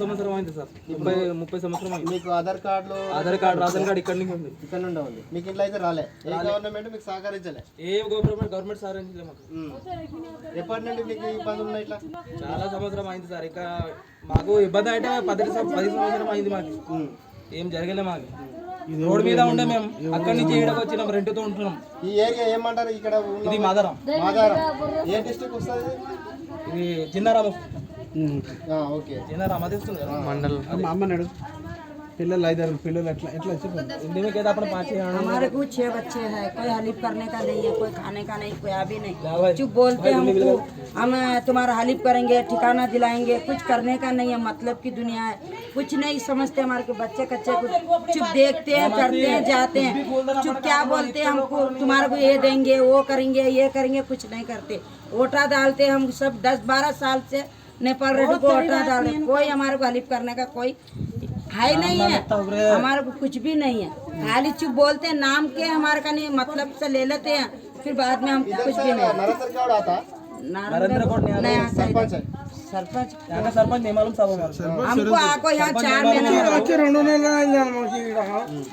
సంవత్సరం అయింది సార్. ముప్పై ముప్పై సంవత్సరం అయింది. మీకు ఆధార్ కార్డులు ఆధార్ కార్డు రేషన్ కార్డు ఇక్కడ నుంచి ఉంది. ఇక్కడ నుండి ఉంది. మీకు ఇంట్లో అయితే రాలే. ఏ గవర్నమెంట్ మీకు సహకరించలే. ఏ గవర్నమెంట్ గవర్నమెంట్ అని మాకు. ఎప్పటి నుండి మీకు ఇబ్బందులు ఉన్నాయి ఇట్లా? చాలా సంవత్సరం అయింది సార్. ఇక మాకు ఇబ్బంది అంటే పది పది సంవత్సరం అయింది మాకు. ఏం జరగలే మాకు. రోడ్ మీద ఉండే మేము అక్కడి నుంచి వచ్చినాం రెంట్తో ఉంటున్నాం. ఈ ఏరియా ఏమంటారు? ఇక్కడ ఇది మాదరం. మాదారం. ఏ డిస్ట్రిక్ట్ వస్తుంది? ఇది చిన్నారామ ఓకే చిన్నారామ తెలుస్తుంది కదా మండల్ మా అమ్మ నడు పిల్లలు ఐదారు పిల్లలు ఎట్లా ఎట్లా చెప్పండి हिंदी में कहता अपने पाँच छह हमारे को छह बच्चे हैं कोई हलीफ करने का नहीं है कोई खाने का नहीं कोई अभी नहीं चुप बोलते हमको हम तुम्हारा हलीफ करेंगे ठिकाना दिलाएंगे कुछ करने का नहीं है मतलब की दुनिया है कुछ नहीं समझते हमारे को बच्चे कच्चे कुछ चुप देखते हैं करते हैं जाते हैं चुप क्या बोलते हैं हमको तुम्हारे को ये देंगे वो करेंगे ये करेंगे कुछ नहीं करते वोटा डालते हम सब दस बारह साल से नेपाल रेड को वोटा डाल रहे हैं। कोई हमारे को हलीफ करने का कोई है ही नहीं है हमारे को कुछ भी नहीं है खाली चुप बोलते हैं नाम के हमारे का नहीं मतलब से ले लेते हैं फिर बाद में हमको कुछ भी नहीं नरेंद्र गौड़ आता नरेंद्र गौड़ नहीं नहीं आता सरपंच है सरपंच यहाँ का सरपंच नहीं मालूम सब हमारे हमको आपको यहाँ चार महीने हो गए। వచ్చి రెండు నెలలు అయింది మాకు ఈడ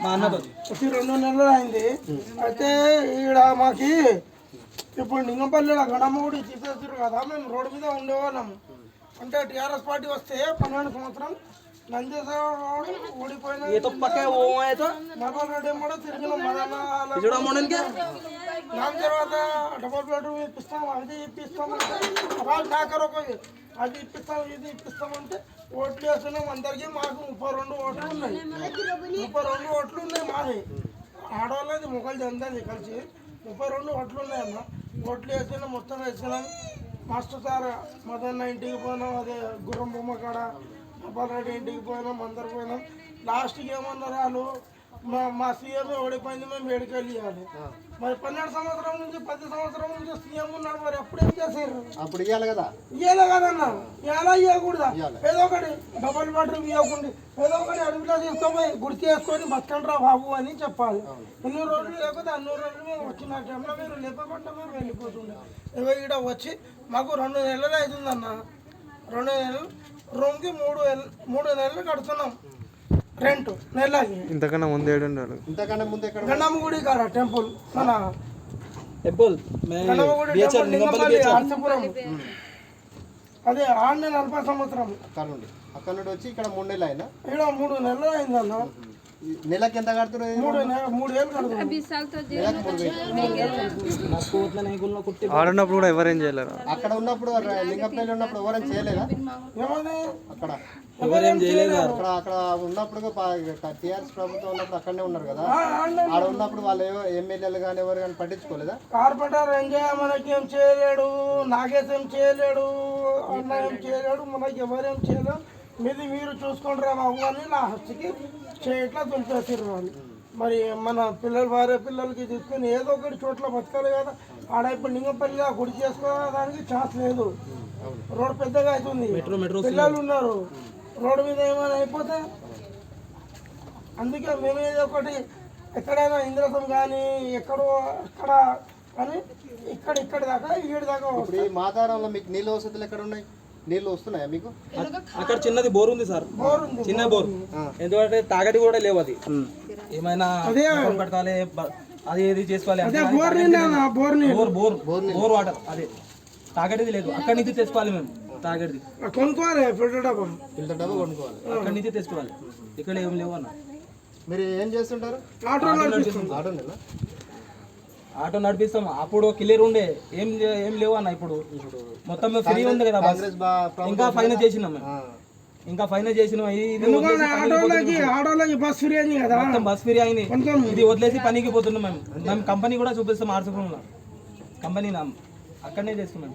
मानना तो వచ్చి రెండు నెలలు అయింది అయితే ఈడ మాకి ఇప్పుడు నింగంపల్లిలో గడమ్మ కూడా తీసేసారు కదా మేము రోడ్డు మీద ఉండేవాళ్ళం అంటే టీఆర్ఎస్ పార్టీ వస్తే పన్నెండు సంవత్సరం నందేశ్వరరావు ఓడిపోయిన ये तो पक्का वो है तो నర్మల్ రెడ్డి కూడా తిరిగిన మదన पिछड़ा मोड़न क्या దాని తర్వాత డబల్ బెడ్రూమ్ ఇప్పిస్తాం అది ఇప్పిస్తాం అంటే వాళ్ళు నాకరొకది అది ఇప్పిస్తాం ఇది ఇప్పిస్తాం అంటే ఓట్లు వేస్తున్నాం అందరికీ మాకు ముప్పై రెండు ఓట్లు ఉన్నాయి ముప్పై రెండు ఓట్లు ఉన్నాయి మాది ఆడవాళ్ళది మొగలు అందరిది కలిసి ముప్పై రెండు ఓట్లు ఉన్నాయన్న ఓట్లు వేసినాం మొత్తం వేసినాం మాస్టర్ సార్ మదన్న ఇంటికి పోయినాం అదే గుర్రం బొమ్మ కాడ అబ్బారెడ్డి ఇంటికి పోయినాం అందరు పోయినాం. లాస్ట్కి ఏమన్నారు వాళ్ళు? మా మా సీఎం ఓడిపోయింది మేము వేడికెళ్ళి ఇవ్వాలి. మరి పన్నెండు సంవత్సరం నుంచి పది సంవత్సరం నుంచి సీఎం ఉన్నాడు మరి ఎప్పుడేం చేశారు? అప్పుడు ఇవ్వాలి కదా? ఇయ్యలే కదన్నా. ఎలా ఇవ్వకూడదా ఏదో ఒకటి డబల్ బెడ్రూమ్ ఇవ్వకుండా ఏదో ఒకటి అడుగులో తీసుకొని గుర్తు చేసుకొని బతకండ్రా బాబు అని చెప్పాలి. ఎన్ని రోజులు లేకపోతే అన్ని రోజులు మేము వచ్చిన టైంలో మీరు లేపకుండా మేము వెళ్ళిపోతుండే. ఇగో ఇక్కడ వచ్చి మాకు రెండు నెలలు అవుతుందన్న రెండు నెలలు రూమ్కి మూడు మూడు నెలలు కడుతున్నాం. రెంట్ నెలకి. ఇంతకన్నా ముందు ఏడు ఉండాలి. ఇంతకన్నా ముందు ఎక్కడ గండమ్మ గుడి కాడ టెంపుల్ మన టెంపుల్? मैं గండమ్మ గుడి BHR టెంపుల్ లింగంపల్లి అర్చపురం. అదే ఆరు నలభై సంవత్సరం. అక్కడ నుండి. అక్కడ నుండి వచ్చి ఇక్కడ మూడు నెలలు అయినా ఇక్కడ మూడు నెలలు అయిందన్న నెలకి ఎంత కడుతున్నారు ఆడున్నప్పుడు కూడా ఎవరేం చేయలేరు? అక్కడ ఉన్నప్పుడు లింగపల్లి ఉన్నప్పుడు ఎవరేం చేయలేదా? అక్కడ. ఎవరేం చేయలేదు? అక్కడ అక్కడ ఉన్నప్పుడు టీఆర్ఎస్ ప్రభుత్వం ఉన్నప్పుడు అక్కడనే ఉన్నారు కదా? అక్కడ ఉన్నప్పుడు వాళ్ళు ఎమ్మెల్యేలు కానీ ఎవరు కానీ పట్టించుకోలేదా? కార్పొరేటర్ ఏం మనకి ఏం చేయలేడు నాగేశ్ ఏం చేయలేడు అన్న ఏం చేయలేడు మనకి ఎవరేం చేయలేదు మీది మీరు చూసుకుంటారా బాబు అని నా హస్తికి చేయట్లా దులిపేసారు వాళ్ళు? మరి మన పిల్లల భార్య పిల్లలకి తీసుకొని ఏదో ఒకటి చోట్ల బతకాలి కదా. ఆడ ఇప్పుడు లింగపల్లి ఆ గుడి చేసుకోవడానికి ఛాన్స్ లేదు. రోడ్ పెద్దగా అవుతుంది. పిల్లలు ఉన్నారు. రోడ్డు మీద ఏమైనా అయిపోతే? అందుకే మేము ఏదో ఒకటి ఎక్కడైనా ఇంద్రసం కానీ ఎక్కడో అక్కడ కానీ ఇక్కడ ఇక్కడ దాకా ఈడు దాకా ఇప్పుడు ఈ మాతారంలో మీకు నీళ్ళ వసతులు ఎక్కడ ఉన్నాయి? నీళ్ళు వస్తున్నాయా మీకు? అక్కడ చిన్నది బోర్ ఉంది సార్. చిన్న బోర్. ఎందుకంటే తాగటి కూడా లేవు అది. ఏమైనా పెట్టాలి అది ఏది చేసుకోవాలి బోర్ నీళ్ళు బోర్ నీళ్ళు బోర్ బోర్ బోర్ వాటర్ అదే. తాగటిది లేదు. అక్కడి నుంచి తెచ్చుకోవాలి మేము తాగటిది కొనుక్కోవాలి ఫిల్టర్ డబ్బా. ఫిల్టర్ డబ్బా కొనుక్కోవాలి. అక్కడి నుంచి తెచ్చుకోవాలి. ఇక్కడ ఏం లేవు అన్న. మీరు ఏం చేస్తుంటారు? ఆటో ఆటో ఆటో నడిపిస్తాం. అప్పుడు క్లియర్ ఉండే. ఏం ఏం లేవు అన్న ఇప్పుడు. మొత్తం ఫ్రీ ఉంది కదా బస్. ఇంకా ఫైన్ చేసినాం మేము. ఇంకా ఫైన్ చేసినాం. ఆటోలకి బస్ ఫ్రీ అయింది కదా? మొత్తం బస్ ఫ్రీ అయింది. ఇది వదిలేసి పనికి పోతున్నాం మేము. మేము కంపెనీ కూడా చూపిస్తాం ఆర్సపురంలో కంపెనీ నా. అక్కడనే చేస్తున్నాం